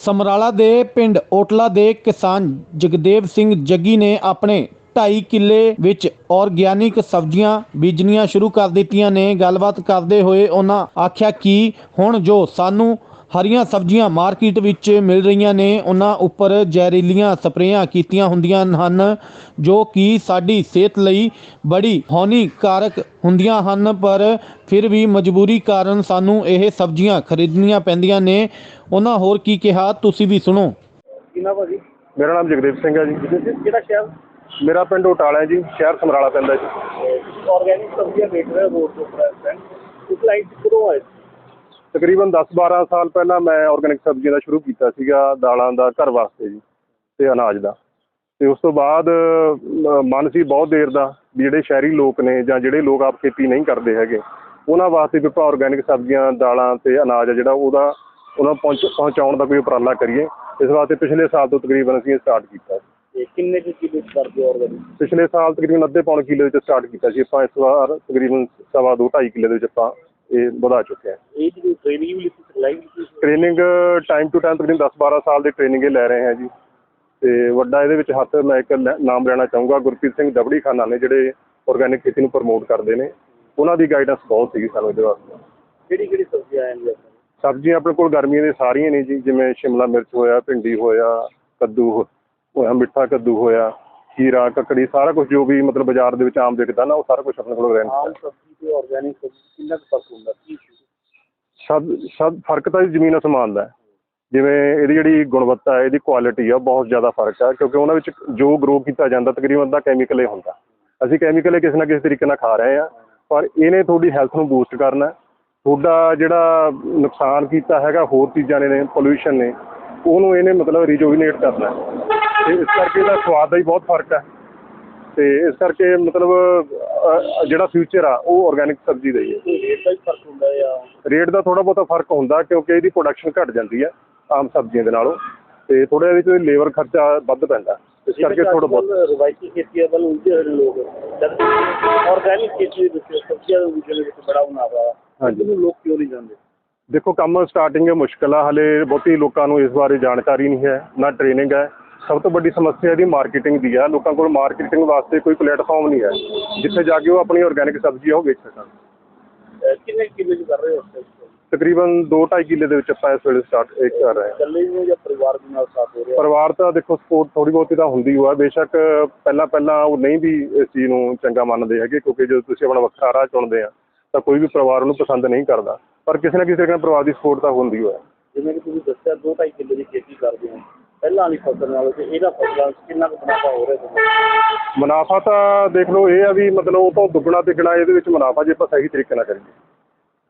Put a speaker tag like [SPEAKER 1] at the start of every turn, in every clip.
[SPEAKER 1] ਸਮਰਾਲਾ ਦੇ ਪਿੰਡ ਓਟਲਾ ਦੇ ਕਿਸਾਨ ਜਗਦੇਵ ਸਿੰਘ ਜੱਗੀ ਨੇ ਆਪਣੇ 2.5 ਕਿੱਲੇ ਵਿੱਚ ਆਰਗੈਨਿਕ ਸਬਜ਼ੀਆਂ ਬੀਜਣੀਆਂ ਸ਼ੁਰੂ ਕਰ ਦਿੱਤੀਆਂ ਨੇ। ਗੱਲਬਾਤ ਕਰਦੇ ਹੋਏ ਉਹਨਾਂ ਆਖਿਆ ਕਿ ਹੁਣ ਜੋ ਸਾਨੂੰ ਹਰੀਆਂ ਸਬਜ਼ੀਆਂ ਮਾਰਕੀਟ ਵਿੱਚ ਮਿਲ ਰਹੀਆਂ ਨੇ। ਉਹਨਾਂ ਉੱਪਰ ਜ਼ਹਿਰੀਲੀਆਂ ਸਪਰੇਆਂ ਕੀਤੀਆਂ ਹੁੰਦੀਆਂ ਹਨ ਜੋ ਕਿ ਸਾਡੀ ਸਿਹਤ ਲਈ ਬੜੀ ਹਾਨੀਕਾਰਕ ਹੁੰਦੀਆਂ ਹਨ। ਪਰ ਫਿਰ ਵੀ ਮਜਬੂਰੀ ਕਾਰਨ ਸਾਨੂੰ ਇਹ ਸਬਜ਼ੀਆਂ ਖਰੀਦਣੀਆਂ ਪੈਂਦੀਆਂ ਨੇ। ਉਹਨਾਂ ਹੋਰ ਕੀ ਕਿਹਾ ਤੁਸੀਂ ਵੀ ਸੁਣੋ।
[SPEAKER 2] ਕਿੰਨਾ ਭਾਜੀ?
[SPEAKER 3] ਮੇਰਾ ਨਾਮ ਜਗਦੇਵ ਸਿੰਘ ਹੈ ਜੀ।
[SPEAKER 2] ਕਿਹੜਾ ਸ਼ਹਿਰ?
[SPEAKER 3] ਮੇਰਾ ਪਿੰਡ ਉਟਾਲਾ ਹੈ ਜੀ ਸ਼ਹਿਰ ਸਮਰਾਲਾ ਪੈਂਦਾ ਜੀ।
[SPEAKER 2] ਆਰਗੈਨਿਕ ਸਬਜ਼ੀਆਂ ਵੇਚ ਰਹੇ ਰੋਡ ਤੋਂ ਪ੍ਰੈਜ਼ੈਂਟ ਇਸ ਲਾਈਨ ਚ ਕਦੋਂ ਆਏ?
[SPEAKER 3] ਤਕਰੀਬਨ 10-12 ਸਾਲ ਪਹਿਲਾਂ ਮੈਂ ਆਰਗੈਨਿਕ ਸਬਜ਼ੀਆਂ ਦਾ ਸ਼ੁਰੂ ਕੀਤਾ ਸੀਗਾ ਦਾਲਾਂ ਦਾ ਘਰ ਵਾਸਤੇ ਜੀ ਤੇ ਅਨਾਜ ਦਾ। ਤੇ ਉਸ ਤੋਂ ਬਾਅਦ ਮਨ ਸੀ ਬਹੁਤ ਦੇਰ ਦਾ ਵੀ ਜਿਹੜੇ ਸ਼ਹਿਰੀ ਲੋਕ ਨੇ ਜਾਂ ਜਿਹੜੇ ਲੋਕ ਆਪ ਖੇਤੀ ਨਹੀਂ ਕਰਦੇ ਹੈਗੇ ਉਹਨਾਂ ਵਾਸਤੇ ਵੀ ਆਪਾਂ ਆਰਗੈਨਿਕ ਸਬਜ਼ੀਆਂ ਦਾਲਾਂ ਤੇ ਅਨਾਜ ਜਿਹੜਾ ਉਹਦਾ ਉਹਨਾਂ ਪਹੁੰਚਾਉਣ ਦਾ ਕੋਈ ਉਪਰਾਲਾ ਕਰੀਏ। ਇਸ ਵਾਸਤੇ ਪਿਛਲੇ ਸਾਲ ਤੋਂ ਤਕਰੀਬਨ ਅਸੀਂ ਸਟਾਰਟ ਕੀਤਾ।
[SPEAKER 2] ਤੇ ਕਿੰਨੇ ਕੁ ਕਿਲੋ ਕਰਦੇ ਆਰਗੈਨਿਕ
[SPEAKER 3] ਪਿਛਲੇ ਸਾਲ ਤਕਰੀਬਨ ਅੱਧੇ ਪੌਣ ਕਿੱਲੇ ਵਿੱਚ ਸਟਾਰਟ ਕੀਤਾ ਸੀ। ਆਪਾਂ ਇਸ ਵਾਰ ਤਕਰੀਬਨ ਸਵਾ ਦੋ ਢਾਈ ਕਿੱਲੇ ਦੇ ਵਿੱਚ ਆਪਾਂ ਇਹ ਵਧਾ ਚੁੱਕੇ ਹਾਂ।
[SPEAKER 2] ਇਹ ਜਿਹੜੀ ਟ੍ਰੇਨਿੰਗ ਵੀ ਲਿੱਤੀ ਸਿਖਲਾਈ ਲਿੱਤੀ
[SPEAKER 3] ਟ੍ਰੇਨਿੰਗ ਟਾਈਮ ਟੂ ਟਾਈਮ ਤਕਰੀਬਨ 10-12 ਸਾਲ ਦੀ ਟ੍ਰੇਨਿੰਗ ਇਹ ਲੈ ਰਹੇ ਹਾਂ ਜੀ। ਤੇ ਵੱਡਾ ਇਹਦੇ ਵਿੱਚ ਹੱਥ ਮੈਂ ਇੱਕ ਨਾਮ ਲੈਣਾ ਚਾਹੂੰਗਾ ਗੁਰਪ੍ਰੀਤ ਸਿੰਘ ਦਬੜੀ ਖਾਨਾ ਨੇ ਜਿਹੜੇ ਆਰਗੈਨਿਕ ਖੇਤੀ ਨੂੰ ਪ੍ਰਮੋਟ ਕਰਦੇ ਨੇ। ਉਹਨਾਂ ਦੀ ਗਾਈਡੈਂਸ ਬਹੁਤ ਸੀਗੀ ਸਾਨੂੰ ਇਹਦੇ ਵਾਸਤੇ।
[SPEAKER 2] ਕਿਹੜੀ ਕਿਹੜੀ ਸਬਜ਼ੀਆਂ ਆਉਂਦੀਆਂ ਆਪਣੇ?
[SPEAKER 3] ਸਬਜ਼ੀਆਂ ਆਪਣੇ ਕੋਲ ਗਰਮੀਆਂ ਦੀਆਂ ਸਾਰੀਆਂ ਨੇ ਜੀ ਜਿਵੇਂ ਸ਼ਿਮਲਾ ਮਿਰਚ ਹੋਇਆ ਭਿੰਡੀ ਹੋਇਆ ਕੱਦੂ ਹੋਇਆ ਮਿੱਠਾ ਕੱਦੂ ਹੋਇਆ। ਖੀਰਾ ਕੱਕੜੀ ਸਾਰਾ ਕੁਝ ਜੋ ਵੀ ਮਤਲਬ ਬਾਜ਼ਾਰ ਦੇ ਵਿੱਚ ਆਮ ਵਿਕਦਾ ਨਾ ਉਹ ਸਾਰਾ ਕੁਝ ਆਪਣੇ ਕੋਲ
[SPEAKER 2] ਆਮ ਸਬਜ਼ੀ ਤੇ ਆਰਗੈਨਿਕ ਸਬਜ਼ੀ ਕਿੰਨਾ ਕੁ ਫ਼ਰਕ ਹੁੰਦਾ ਕੀ
[SPEAKER 3] ਸਭ ਸਭ ਫ਼ਰਕ ਤਾਂ ਜ਼ਮੀਨ ਅਸਮਾਨ ਦਾ ਹੈ। ਜਿਵੇਂ ਇਹਦੀ ਜਿਹੜੀ ਗੁਣਵੱਤਾ ਹੈ ਇਹਦੀ ਕੁਆਲਿਟੀ ਆ ਬਹੁਤ ਜ਼ਿਆਦਾ ਫ਼ਰਕ ਹੈ ਕਿਉਂਕਿ ਉਹਨਾਂ ਵਿੱਚ ਜੋ ਗਰੋ ਕੀਤਾ ਜਾਂਦਾ ਤਕਰੀਬਨ ਦਾ ਕੈਮੀਕਲ ਹੀ ਹੁੰਦਾ ਅਸੀਂ ਕੈਮੀਕਲ ਕਿਸੇ ਨਾ ਕਿਸੇ ਤਰੀਕੇ ਨਾਲ ਖਾ ਰਹੇ ਆ ਪਰ ਇਹਨੇ ਤੁਹਾਡੀ ਹੈਲਥ ਨੂੰ ਬੂਸਟ ਕਰਨਾ। ਤੁਹਾਡਾ ਜਿਹੜਾ ਨੁਕਸਾਨ ਕੀਤਾ ਹੈਗਾ ਹੋਰ ਚੀਜ਼ਾਂ ਨੇ ਪੋਲੂਸ਼ਨ ਨੇ ਉਹਨੂੰ ਇਹਨੇ ਮਤਲਬ ਰੀਜੋਵੀਨੇਟ ਕਰਨਾ ਹੈ। ਤੇ ਇਸ ਕਰਕੇ ਇਹਦਾ ਸਵਾਦ ਦਾ ਹੀ ਬਹੁਤ ਫ਼ਰਕ ਹੈ। ਤੇ ਇਸ ਕਰਕੇ ਮਤਲਬ ਅ, ਜਿਹੜਾ ਫਿਊਚਰ ਆ ਉਹ ਆਰਗੈਨਿਕ ਸਬਜ਼ੀ ਦਾ ਹੀ ਹੈ।
[SPEAKER 2] ਰੇਟ ਦਾ ਵੀ ਫ਼ਰਕ ਹੁੰਦਾ ਜਾਂ?
[SPEAKER 3] ਰੇਟ ਦਾ ਥੋੜਾ ਬਹੁਤਾ ਫ਼ਰਕ ਹੁੰਦਾ ਕਿਉਂਕਿ ਇਹਦੀ ਪ੍ਰੋਡਕਸ਼ਨ ਘਟ ਜਾਂਦੀ ਹੈ ਆਮ ਸਬਜ਼ੀਆਂ ਦੇ ਨਾਲੋਂ। ਤੇ ਥੋੜਾ ਇਹਦੇ ਵਿੱਚ ਲੇਬਰ ਖਰਚਾ ਵੱਧ ਪੈਂਦਾ ਇਸ ਕਰਕੇ ਥੋੜਾ ਬਹੁਤ।
[SPEAKER 2] ਰਵਾਇਤੀ ਖੇਤੀ ਵੱਲ ਉਲਝੇ ਹੋਏ ਲੋਕ ਜਦ ਆਰਗੈਨਿਕ ਖੇਤੀ ਦੇ ਵਿੱਚ ਸਬਜ਼ੀਆਂ ਦੇ ਵਿੱਚ ਵਿੱਚ ਬੜਾ ਮੁਨਾਫਾ
[SPEAKER 3] ਹਾਂਜੀ।
[SPEAKER 2] ਇਹਨੂੰ ਲੋਕ ਕਿਉਂ ਨਹੀਂ ਜਾਂਦੇ
[SPEAKER 3] ਦੇਖੋ ਕੰਮ ਸਟਾਰਟਿੰਗ ਮੁਸ਼ਕਲ ਆ। ਹਲੇ ਬਹੁਤੀ ਲੋਕਾਂ ਨੂੰ ਇਸ ਬਾਰੇ ਜਾਣਕਾਰੀ ਨਹੀਂ ਹੈ ਨਾ ਟ੍ਰੇਨਿੰਗ ਹੈ। ਸਭ ਤੋਂ ਵੱਡੀ ਸਮੱਸਿਆ ਇਹਦੀ ਮਾਰਕੀਟਿੰਗ ਦੀ ਹੈ ਲੋਕਾਂ ਕੋਲ ਮਾਰਕੀਟਿੰਗ ਵਾਸਤੇ ਕੋਈ ਪਲੇਟਫਾਰਮ ਨਹੀਂ ਹੈ ਜਿੱਥੇ ਜਾ ਕੇ ਉਹ ਆਪਣੀ ਆਰਗੈਨਿਕ ਸਬਜ਼ੀ ਆ ਉਹ ਵੇਚ ਸਕਣ।
[SPEAKER 2] ਅਹ ਕਿੰਨੇ ਕਿਲੋ ਚ ਕਰ ਰਹੇ ਹੋ ਇਸ time?
[SPEAKER 3] ਤਕਰੀਬਨ 2.5 ਕਿੱਲੇ ਦੇ ਵਿੱਚ ਆਪਾਂ ਇਸ ਵੇਲੇ ਸਟਾਰਟ ਕਰ ਰਹੇ ਹਾਂ।
[SPEAKER 2] ਇਕੱਲੇ ਹੋ ਜਾਂ ਪਰਿਵਾਰ ਦੇ ਨਾਲ ਸਾਥ ਹੋ ਰਿਹਾ?
[SPEAKER 3] ਪਰਿਵਾਰ ਤਾਂ ਦੇਖੋ ਸਪੋਰਟ ਥੋੜੀ ਬਹੁਤੀ ਤਾਂ ਹੁੰਦੀ ਹੋਆ ਬੇਸ਼ੱਕ ਪਹਿਲਾਂ ਪਹਿਲਾਂ ਉਹ ਨਹੀਂ ਵੀ ਇਸ ਚੀਜ਼ ਨੂੰ ਚੰਗਾ ਮੰਨਦੇ ਹੈਗੇ ਕਿਉਂਕਿ ਜਦੋਂ ਤੁਸੀਂ ਆਪਣਾ ਵੱਖਰਾ ਰਾਹ ਚੁਣਦੇ ਆ ਤਾਂ ਕੋਈ ਵੀ ਪਰਿਵਾਰ ਉਹਨੂੰ ਪਸੰਦ ਨਹੀਂ ਕਰਦਾ। ਪਰ ਕਿਸੇ ਨਾ ਕਿਸੇ ਨਾਲ ਪਰਿਵਾਰ ਦੀ ਸਪੋਰਟ ਤਾਂ ਹੁੰਦੀ ਹੋਇਆ
[SPEAKER 2] ਜਿਵੇਂ ਕਿ ਤੁਸੀਂ ਦੱਸਿਆ ਦੋ ਢਾਈ ਕਿੱਲੇ ਦੀ ਖੇਤੀ ਕਰਦੇ ਹੋ। ਪਹਿਲਾਂ ਵਾਲੀ ਫਸਲ ਨਾਲੋਂ ਤੇ ਇਹਦਾ ਫਸਲਾਂ 'ਚ ਕਿੰਨਾ ਕੁ ਮੁਨਾਫਾ ਹੋ ਰਿਹਾ ਤੁਹਾਨੂੰ?
[SPEAKER 3] ਮੁਨਾਫਾ ਤਾਂ ਦੇਖ ਲਓ ਇਹ ਆ ਵੀ ਮਤਲਬ ਉਹ ਤੋਂ ਦੁੱਗਣਾ ਤਿੱਗਣਾ ਇਹਦੇ ਵਿੱਚ ਮੁਨਾਫਾ ਜੇ ਆਪਾਂ ਸਹੀ ਤਰੀਕੇ ਨਾਲ ਕਰੀਏ।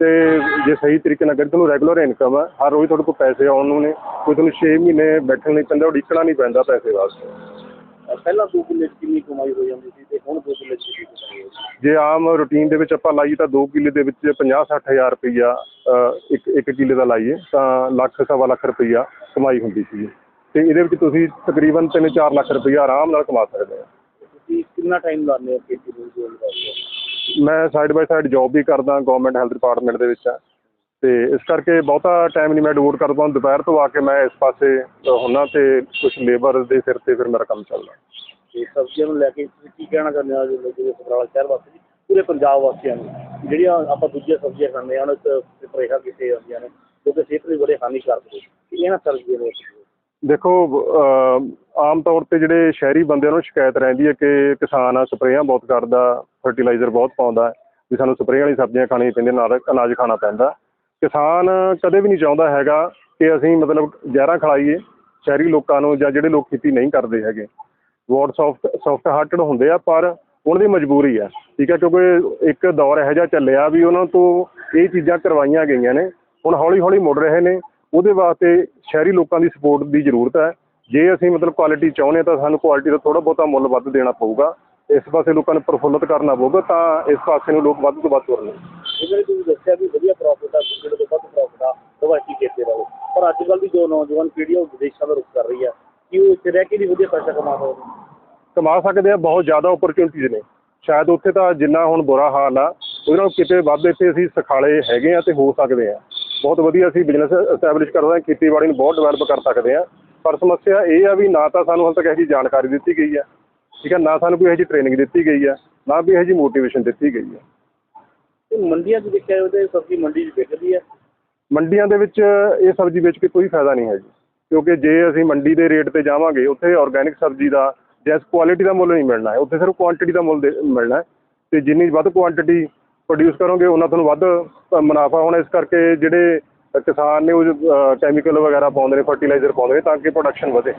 [SPEAKER 3] ਤੇ ਜੇ ਸਹੀ ਤਰੀਕੇ ਨਾਲ ਕਰੀਏ ਤੁਹਾਨੂੰ ਰੈਗੂਲਰ ਇਨਕਮ ਹੈ ਹਰ ਰੋਜ਼ ਤੁਹਾਡੇ ਕੋਲ ਪੈਸੇ ਆਉਣ ਨੂੰ ਨੇ ਕੋਈ ਤੁਹਾਨੂੰ 6 ਮਹੀਨੇ ਬੈਠਣ ਨਹੀਂ ਪੈਂਦਾ ਉਡੀਕਣਾ ਨਹੀਂ ਪੈਂਦਾ ਪੈਸੇ ਵਾਸਤੇ।
[SPEAKER 2] ਅਹ ਪਹਿਲਾਂ ਦੋ ਕਿੱਲੇ 'ਚ ਕਿੰਨੀ ਕਮਾਈ ਹੋ ਜਾਂਦੀ ਸੀ ਤੇ ਹੁਣ ਦੋ ਕਿੱਲੇ 'ਚ ਕਿੰਨੀ ਕਮਾਈ ਹੋ ਜਾਂਦੀ?
[SPEAKER 3] ਜੇ ਆਮ ਰੂਟੀਨ ਦੇ ਵਿੱਚ ਆਪਾਂ ਲਾਈਏ ਤਾਂ 2 ਕਿੱਲੇ ਦੇ ਵਿੱਚ 50-60 ਹਜ਼ਾਰ ਰੁਪਈਆ ਅ, ਇੱਕ ਇੱਕ ਕਿੱਲੇ ਦਾ ਲਾਈਏ ਤਾਂ ਲੱਖ ਸਵਾ ਲੱਖ ਰੁਪਈਆ ਕਮਾਈ ਹੁੰਦੀ ਸੀ ਤੇ ਇਹਦੇ ਵਿੱਚ ਤੁਸੀਂ ਤਕਰੀਬਨ 3-4 ਲੱਖ ਰੁਪਈਆ ਆਰਾਮ ਨਾਲ ਕਮਾ ਸਕਦੇ ਆ
[SPEAKER 2] ਤੁਸੀਂ ਕਿੰਨਾ ਟਾਈਮ ਲਾਉਂਦੇ ਹੋ ਖੇਤੀ ਨੂੰ ਕਰਦੇ
[SPEAKER 3] ਮੈਂ ਸਾਈਡ ਬਾਈ ਸਾਈਡ ਜੌਬ ਵੀ ਕਰਦਾ ਗਵਰਨਮੈਂਟ ਹੈਲਥ ਡਿਪਾਰਟਮੈਂਟ ਦੇ ਵਿੱਚ। ਆ ਤੇ ਇਸ ਕਰਕੇ ਬਹੁਤਾ ਟਾਈਮ ਨਹੀਂ ਮੈਂ ਡਿਵੋਟ ਕਰ ਪਾਉਂਦਾ ਦੁਪਹਿਰ ਤੋਂ ਆ ਕੇ ਮੈਂ ਇਸ ਪਾਸੇ ਹੁੰਨਾ ਤੇ ਕੁਝ ਲੇਬਰ ਦੇ ਸਿਰ ਤੇ ਫਿਰ ਮੇਰਾ ਕੰਮ ਚੱਲਦਾ।
[SPEAKER 2] ਤੇ ਸਬਜ਼ੀਆਂ ਨੂੰ ਲੈ ਕੇ ਤੁਸੀਂ ਕੀ ਕਹਿਣਾ ਚਾਹੁੰਦੇ ਹੋ ਜਿਹੜੇ ਸਮਰਾਲਾ ਸ਼ਹਿਰ ਵਾਸੀ ਪੂਰੇ ਪੰਜਾਬ ਵਾਸੀਆਂ ਨੂੰ? ਜਿਹੜੀਆਂ ਆਪਾਂ ਦੂਜੀਆਂ ਸਬਜ਼ੀਆਂ ਖਾਂਦੇ ਹਾਂ ਉਹਨਾਂ 'ਚ ਸਪਰੇਹਾਂ ਕੀਤੀਆਂ ਜਾਂਦੀਆਂ ਨੇ ਜੋ ਕਿ ਸਿਹਤ ਲਈ ਬੜੇ ਹਾਨੀਕਾਰਕ ਨੇ। ਇਹਨਾਂ ਸਬਜ਼ੀਆਂ ਨੂੰ
[SPEAKER 3] ਦੇਖੋ ਆਮ ਤੌਰ ਤੇ ਜਿਹੜੇ ਸ਼ਹਿਰੀ ਬੰਦਿਆਂ ਨੂੰ ਸ਼ਿਕਾਇਤ ਰਹਿੰਦੀ ਹੈ ਕਿ ਕਿਸਾਨ ਆ, ਸਪਰੇਆਂ ਬਹੁਤ ਕਰਦਾ ਫਰਟੀਲਾਈਜ਼ਰ ਬਹੁਤ ਪਾਉਂਦਾ, ਵੀ ਸਾਨੂੰ ਸਪਰੇਅ ਵਾਲੀ ਸਬਜ਼ੀਆਂ ਖਾਣੀਆਂ ਪੈਂਦੀਆਂ, ਨਾਲ ਅਨਾਜ ਖਾਣਾ ਪੈਂਦਾ। ਕਿਸਾਨ ਕਦੇ ਵੀ ਨਹੀਂ ਚਾਹੁੰਦਾ ਹੈਗਾ ਕਿ ਅਸੀਂ ਮਤਲਬ ਜ਼ਹਿਰਾਂ ਖਲਾਈਏ, ਸ਼ਹਿਰੀ ਲੋਕਾਂ ਨੂੰ ਜਾਂ ਜਿਹੜੇ ਲੋਕ ਖੇਤੀ ਨਹੀਂ ਕਰਦੇ ਹੈਗੇ। ਵੋਟ ਸੌਫਟ ਸੌਫਟ ਹਾਰਟਡ ਹੁੰਦੇ ਆ, ਪਰ ਉਹਨਾਂ ਦੀ ਮਜਬੂਰੀ ਆ, ਠੀਕ ਹੈ ਕਿਉਂਕਿ ਇੱਕ ਦੌਰ ਇਹੋ ਜਿਹਾ ਚੱਲਿਆ ਵੀ ਉਹਨਾਂ ਤੋਂ ਇਹ ਚੀਜ਼ਾਂ ਕਰਵਾਈਆਂ ਗਈਆਂ ਨੇ, ਹੁਣ ਹੌਲੀ ਹੌਲੀ ਮੁੜ ਰਹੇ ਨੇ। ਉਹਦੇ ਵਾਸਤੇ ਸ਼ਹਿਰੀ ਲੋਕਾਂ ਦੀ ਸਪੋਰਟ ਦੀ ਜ਼ਰੂਰਤ ਹੈ। ਜੇ ਅਸੀਂ ਮਤਲਬ ਕੁਆਲਿਟੀ ਚਾਹੁੰਦੇ ਹਾਂ ਤਾਂ ਸਾਨੂੰ ਕੁਆਲਿਟੀ ਦਾ ਥੋੜਾ ਬਹੁਤਾ ਮੁੱਲ ਵੱਧ ਦੇਣਾ ਪਊਗਾ। ਇਸ ਪਾਸੇ ਲੋਕਾਂ ਨੂੰ ਪ੍ਰਫੁੱਲਤ ਕਰਨਾ ਪਊਗਾ ਤਾਂ ਇਸ ਪਾਸੇ ਨੂੰ ਲੋਕ ਵੱਧ ਤੋਂ ਵੱਧ ਤੁਰਨ।
[SPEAKER 2] ਜਿਵੇਂ ਤੁਸੀਂ ਦੱਸਿਆ ਵੀ ਵਧੀਆ ਪ੍ਰੋਫਿਟ ਆ ਜਿਹੜੇ ਤੋਂ ਵੱਧ ਪ੍ਰੋਫਿਟ ਆ ਰਵਾਇਤੀ ਖੇਤੀ ਦਾ ਪਰ ਅੱਜ ਕੱਲ੍ਹ ਦੀ ਜੋ ਨੌਜਵਾਨ ਪੀੜ੍ਹੀ ਉਹ ਵਿਦੇਸ਼ਾਂ ਦਾ ਰੁਖ ਕਰ ਰਹੀ ਆ। ਕਿ ਉਹ ਇੱਥੇ ਰਹਿ ਕੇ ਵੀ ਵਧੀਆ ਪੈਸਾ ਕਮਾ ਸਕਦੇ
[SPEAKER 3] ਕਮਾ ਸਕਦੇ ਆ ਬਹੁਤ ਜ਼ਿਆਦਾ ਓਪਰਚੁਨਿਟੀਜ਼ ਨੇ। ਸ਼ਾਇਦ ਉੱਥੇ ਤਾਂ ਜਿੰਨਾ ਹੁਣ ਬੁਰਾ ਹਾਲ ਆ ਉਹਦੇ ਨਾਲੋਂ ਕਿਤੇ ਵੱਧ ਇੱਥੇ ਅਸੀਂ ਸਖਾਲੇ ਹੈਗੇ ਆ ਤੇ ਹੋ ਸਕਦੇ ਆ। ਬਹੁਤ ਵਧੀਆ ਅਸੀਂ ਬਿਜ਼ਨਸ ਐਸਟੈਬਲਿਸ਼ ਕਰ ਸਕਦੇ ਹਾਂ ਖੇਤੀਬਾੜੀ ਨੂੰ ਬਹੁਤ ਡਿਵੈਲਪ ਕਰ ਸਕਦੇ ਹਾਂ। ਪਰ ਸਮੱਸਿਆ ਇਹ ਆ ਵੀ ਨਾ ਤਾਂ ਸਾਨੂੰ ਹਾਲੇ ਤੱਕ ਇਹੋ ਜਿਹੀ ਜਾਣਕਾਰੀ ਦਿੱਤੀ ਗਈ ਹੈ ਠੀਕ ਹੈ ਨਾ ਸਾਨੂੰ ਕੋਈ ਇਹੋ ਜਿਹੀ ਟ੍ਰੇਨਿੰਗ ਦਿੱਤੀ ਗਈ ਹੈ ਨਾ ਵੀ ਇਹੋ ਜਿਹੀ ਮੋਟੀਵੇਸ਼ਨ ਦਿੱਤੀ ਗਈ ਹੈ
[SPEAKER 2] ਤੇ ਮੰਡੀਆਂ 'ਚ ਦੇਖਿਆ ਤੇ ਸਬਜ਼ੀ ਮੰਡੀ 'ਚ ਵਿਕਦੀ ਹੈ
[SPEAKER 3] ਮੰਡੀਆਂ ਦੇ ਵਿੱਚ ਇਹ ਸਬਜ਼ੀ ਵੇਚ ਕੇ ਕੋਈ ਫਾਇਦਾ ਨਹੀਂ ਹੈ ਜੀ ਕਿਉਂਕਿ ਜੇ ਅਸੀਂ ਮੰਡੀ ਦੇ ਰੇਟ ਤੇ ਜਾਵਾਂਗੇ ਉੱਥੇ ਆਰਗੈਨਿਕ ਸਬਜ਼ੀ ਦਾ ਜੈਸ ਕੁਆਲਿਟੀ ਦਾ ਮੁੱਲ ਨਹੀਂ ਮਿਲਣਾ ਹੈ ਉੱਥੇ ਸਿਰਫ ਕੁਆਂਟੀਟੀ ਦਾ ਮੁੱਲ ਮਿਲਣਾ ਹੈ। ਤੇ ਜਿੰਨੀ ਵੱਧ ਕੁਆਂਟੀਟੀ ਪ੍ਰੋਡਿਊਸ ਕਰੋਗੇ ਉਹਨਾਂ ਤੁਹਾਨੂੰ ਵੱਧ ਮੁਨਾਫਾ ਹੋਣਾ ਇਸ ਕਰਕੇ ਜਿਹੜੇ ਕਿਸਾਨ ਨੇ ਉਹ ਕੈਮੀਕਲ ਵਗੈਰਾ ਪਾਉਂਦੇ ਨੇ ਫਰਟੀਲਾਈਜ਼ਰ ਪਾਉਂਦੇ ਨੇ ਤਾਂ ਕਿ ਪ੍ਰੋਡਕਸ਼ਨ ਵਧੇ।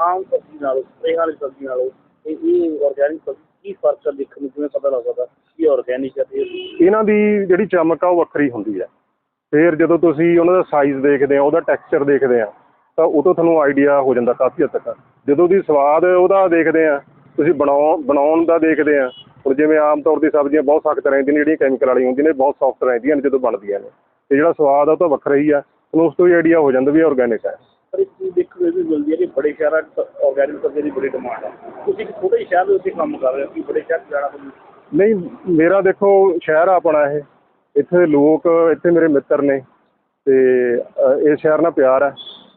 [SPEAKER 2] ਆਮ ਸਬਜ਼ੀ ਨਾਲੋਂ ਸਪਰੇਅ ਵਾਲੀ ਸਬਜ਼ੀ ਨਾਲੋਂ ਇਹ ਇਹ ਆਰਗੈਨਿਕ ਸਬਜ਼ੀ ਕੀ ਫ਼ਰਕ ਹੈ ਦੇਖਣ ਨੂੰ ਕਿਵੇਂ ਪਤਾ ਲੱਗ ਸਕਦਾ ਕੀ ਆਰਗੈਨਿਕ ਹੈ ਤੇ
[SPEAKER 3] ਇਹਨਾਂ ਦੀ ਜਿਹੜੀ ਚਮਕ ਆ ਉਹ ਵੱਖਰੀ ਹੁੰਦੀ ਹੈ ਫਿਰ ਜਦੋਂ ਤੁਸੀਂ ਉਹਨਾਂ ਦਾ ਸਾਈਜ਼ ਦੇਖਦੇ ਆ ਉਹਦਾ ਟੈਕਸਚਰ ਦੇਖਦੇ ਆ ਤਾਂ ਉਹ ਤੋਂ ਤੁਹਾਨੂੰ ਆਈਡੀਆ ਹੋ ਜਾਂਦਾ ਕਾਫੀ ਹੱਦ ਤੱਕ। ਜਦੋਂ ਦੀ ਸਵਾਦ ਉਹਦਾ ਦੇਖਦੇ ਆ ਤੁਸੀਂ ਬਣਾਉ ਬਣਾਉਣ ਦਾ ਦੇਖਦੇ ਆ ਹੁਣ ਜਿਵੇਂ ਆਮ ਤੌਰ ਤੇ ਸਬਜ਼ੀਆਂ ਬਹੁਤ ਸਖਤ ਰਹਿੰਦੀਆਂ ਨੇ ਜਿਹੜੀਆਂ ਕੈਮੀਕਲ ਵਾਲੀਆਂ ਹੁੰਦੀਆਂ ਨੇ ਬਹੁਤ ਸੌਫਟ ਰਹਿੰਦੀਆਂ ਨੇ ਜਦੋਂ ਬਣਦੀਆਂ ਨੇ। ਤੇ ਜਿਹੜਾ ਸਵਾਦ ਆ ਉਹ ਤਾਂ ਵੱਖਰਾ ਹੀ ਆ ਤੁਹਾਨੂੰ ਉਸ ਤੋਂ ਹੀ ਆਈਡੀਆ ਹੋ ਜਾਂਦਾ ਵੀ ਆਰਗੈਨਿਕ ਹੈ
[SPEAKER 2] ਪਰ ਇੱਕ ਚੀਜ਼ ਦੇਖਣ ਨੂੰ ਇਹ ਵੀ ਮਿਲਦੀ ਹੈ ਕਿ ਬੜੇ ਸ਼ਹਿਰਾਂ 'ਚ ਆਰਗੈਨਿਕ ਸਬਜ਼ੀ ਦੀ ਬੜੀ ਡਿਮਾਂਡ ਹੈ ਤੁਸੀਂ ਇੱਕ ਛੋਟੇ ਜਿਹੇ ਸ਼ਹਿਰ ਦੇ ਉੱਤੇ ਕੰਮ ਕਰ ਰਹੇ ਹੋ ਕਿ ਬੜੇ ਸ਼ਹਿਰ 'ਚ ਜਾਣਾ ਤੁਹਾਨੂੰ
[SPEAKER 3] ਨਹੀਂ। ਮੇਰਾ ਦੇਖੋ ਸ਼ਹਿਰ ਆ ਆਪਣਾ ਇਹ। ਇੱਥੇ ਦੇ ਲੋਕ ਇੱਥੇ ਮੇਰੇ ਮਿੱਤਰ ਨੇ ਤੇ ਇਸ ਸ਼ਹਿਰ ਨਾਲ ਪਿਆਰ ਹੈ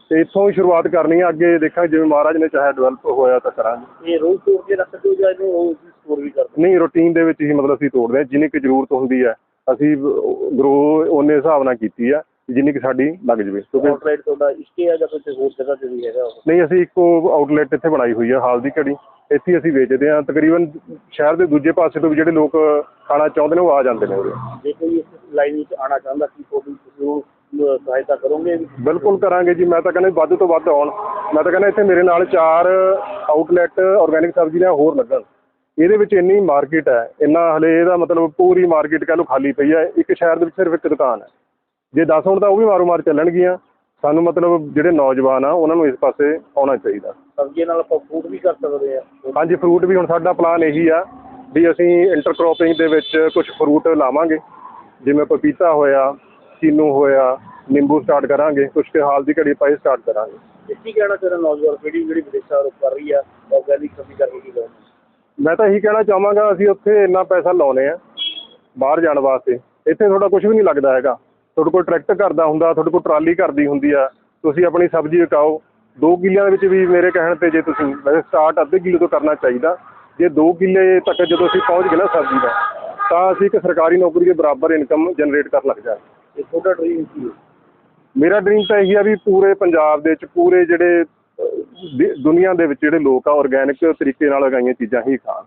[SPEAKER 3] ਤੇ ਇੱਥੋਂ ਹੀ ਸ਼ੁਰੂਆਤ ਕਰਨੀ ਹੈ ਅੱਗੇ ਦੇਖਾਂ ਜਿਵੇਂ ਮਹਾਰਾਜ ਨੇ ਚਾਹਿਆ ਡਿਵੈਲਪ ਹੋਇਆ ਤਾਂ ਕਰਾਂਗੇ।
[SPEAKER 2] ਇਹ ਰੋਜ਼ ਤੋੜ ਕੇ ਰੱਖ ਦਿਓ ਜਾਂ ਇਹਨੂੰ
[SPEAKER 3] ਨਹੀਂ ਰੂਟੀਨ ਦੇ ਵਿੱਚ ਹੀ ਮਤਲਬ ਅਸੀਂ ਤੋੜਦੇ ਹਾਂ ਜਿੰਨੀ ਕੁ ਜ਼ਰੂਰਤ ਹੁੰਦੀ ਹੈ ਅਸੀਂ ਗਰੋ ਉਹਨੇ ਹਿਸਾਬ ਨਾਲ ਕੀਤੀ ਆ ਜਿੰਨੀ ਕਿ ਸਾਡੀ ਲੱਗ ਜਵੇ। ਕਿਉਂਕਿ
[SPEAKER 2] ਆਊਟਲੈਟ ਤੁਹਾਡਾ ਇਸਕੇ ਆ ਜਾਂ ਕਿਸੇ ਹੋਰ ਜਗ੍ਹਾ ਤੇ ਵੀ ਹੈਗਾ ਉਹ?
[SPEAKER 3] ਨਹੀਂ ਅਸੀਂ ਇੱਕੋ ਆਊਟਲੈਟ ਇੱਥੇ ਬਣਾਈ ਹੋਈ ਆ ਹਾਲ ਦੀ ਘੜੀ। ਇੱਥੇ ਹੀ ਅਸੀਂ ਵੇਚਦੇ ਹਾਂ ਤਕਰੀਬਨ ਸ਼ਹਿਰ ਦੇ ਦੂਜੇ ਪਾਸੇ ਤੋਂ ਵੀ ਜਿਹੜੇ ਲੋਕ ਖਾਣਾ ਚਾਹੁੰਦੇ ਨੇ ਉਹ ਆ ਜਾਂਦੇ ਨੇ ਉਰੇ।
[SPEAKER 2] ਜੇ ਕੋਈ ਇਸ ਲਾਈਨ ਵਿੱਚ ਆਉਣਾ ਚਾਹੁੰਦਾ ਕਿ ਤੁਹਾਡੀ ਤੁਸੀਂ ਅਹ, ਸਹਾਇਤਾ ਕਰੋਗੇ
[SPEAKER 3] ਬਿਲਕੁਲ ਕਰਾਂਗੇ ਜੀ ਮੈਂ ਤਾਂ ਕਹਿੰਦਾ ਵੱਧ ਤੋਂ ਵੱਧ ਆਉਣ। ਮੈਂ ਤਾਂ ਕਹਿੰਦਾ ਇੱਥੇ ਮੇਰੇ ਨਾਲ ਚਾਰ ਆਊਟਲੈਟ ਆਰਗੈਨਿਕ ਸਬਜ਼ੀ ਦੇ ਹੋਰ ਲੱਗਣ। ਇਹਦੇ ਵਿੱਚ ਇੰਨੀ ਮਾਰਕੀਟ ਹੈ ਇੰਨਾ ਹਲੇ ਇਹਦਾ ਮਤਲਬ ਪੂਰੀ ਮਾਰਕੀਟ ਕਹਿ ਲਓ ਖਾਲੀ ਪਈ ਹੈ ਇੱਕ ਸ਼ਹਿਰ ਦੇ ਵਿੱਚ ਸਿਰਫ ਇੱਕ ਦੁਕਾਨ ਹੈ। ਜੇ 10 ਹੋਣ ਤਾਂ ਉਹ ਵੀ ਮਾਰੋ ਮਾਰ ਚੱਲਣਗੀਆਂ ਸਾਨੂੰ ਮਤਲਬ ਜਿਹੜੇ ਨੌਜਵਾਨ ਆ ਉਹਨਾਂ ਨੂੰ ਇਸ ਪਾਸੇ ਆਉਣਾ ਚਾਹੀਦਾ।
[SPEAKER 2] ਸਬਜ਼ੀਆਂ ਨਾਲ ਆਪਾਂ ਫੂਡ ਵੀ ਕਰ ਸਕਦੇ ਆ
[SPEAKER 3] ਹਾਂਜੀ ਫਰੂਟ ਵੀ ਹੁਣ ਸਾਡਾ ਪਲਾਨ ਇਹੀ ਆ ਵੀ ਅਸੀਂ ਇੰਟਰਕ੍ਰੋਪਿੰਗ ਦੇ ਵਿੱਚ ਕੁਝ ਫਰੂਟ ਲਾਵਾਂਗੇ। ਜਿਵੇਂ ਪਪੀਤਾ ਹੋਇਆ ਚੀਨੂ ਹੋਇਆ ਨਿੰਬੂ ਸਟਾਰਟ ਕਰਾਂਗੇ ਕੁਝ ਕੇ ਹਾਲ ਦੀ ਘੜੀ ਪਾਈ ਸਟਾਰਟ ਕਰਾਂਗੇ।
[SPEAKER 2] ਕੀ ਕਹਿਣਾ ਚਾਹੁੰਦਾ ਨੌਜਵਾਨ ਪੀੜ੍ਹੀ ਜਿਹੜੀ ਵਿਦੇਸ਼ਾਂ ਰੁਕ ਕਰ ਰਹੀ ਆ ਆਰਗੈਨਿਕ ਸਬਜ਼ੀ ਕਰਕੇ ਕੀ ਲਾਉਣੀ
[SPEAKER 3] ਮੈਂ ਤਾਂ ਇਹੀ ਕਹਿਣਾ ਚਾਹਾਂਗਾ ਅਸੀਂ ਉੱਥੇ ਇੰਨਾ ਪੈਸਾ ਲਾਉਨੇ ਆ ਬਾਹਰ ਜਾਣ ਵਾਸਤੇ। ਇੱਥੇ ਤੁਹਾਡਾ ਕੁਝ ਵੀ ਨਹੀਂ ਲੱਗਦਾ ਹੈਗਾ। ਤੁਹਾਡੇ ਕੋਲ ਟਰੈਕਟਰ ਕਰਦਾ ਹੁੰਦਾ ਤੁਹਾਡੇ ਕੋਲ ਟਰਾਲੀ ਕਰਦੀ ਹੁੰਦੀ ਆ। ਤੁਸੀਂ ਆਪਣੀ ਸਬਜ਼ੀ ਵਿਕਾਓ 2 ਕਿੱਲਿਆਂ ਦੇ ਵਿੱਚ ਵੀ ਮੇਰੇ ਕਹਿਣ ਤੇ ਜੇ ਤੁਸੀਂ ਵੈਸੇ ਸਟਾਰਟ ਅੱਧੇ ਕਿੱਲੇ ਤੋਂ ਕਰਨਾ ਚਾਹੀਦਾ। ਜੇ 2 ਕਿੱਲੇ ਤੱਕ ਜਦੋਂ ਅਸੀਂ ਪਹੁੰਚ ਗਏ ਨਾ ਸਬਜ਼ੀ ਦਾ ਤਾਂ ਅਸੀਂ ਇੱਕ ਸਰਕਾਰੀ ਨੌਕਰੀ ਦੇ ਬਰਾਬਰ ਇਨਕਮ ਜਨਰੇਟ ਕਰਨ ਲੱਗ ਜਾਵਾਂਗੇ।
[SPEAKER 2] ਇਹ ਤੁਹਾਡਾ ਡ੍ਰੀਮ ਕੀ ਹੈ?
[SPEAKER 3] ਮੇਰਾ ਡ੍ਰੀਮ ਤਾਂ ਇਹੀ ਆ ਵੀ ਪੂਰੇ ਪੰਜਾਬ ਦੇ ਵਿੱਚ ਪੂਰੇ ਜਿਹੜੇ ਦੁਨੀਆ ਦੇ ਵਿੱਚ ਜਿਹੜੇ ਲੋਕ ਆ ਔਰਗੈਨਿਕ ਤਰੀਕੇ ਨਾਲ ਉਗਾਈਆਂ ਚੀਜ਼ਾਂ ਹੀ ਖਾਣ।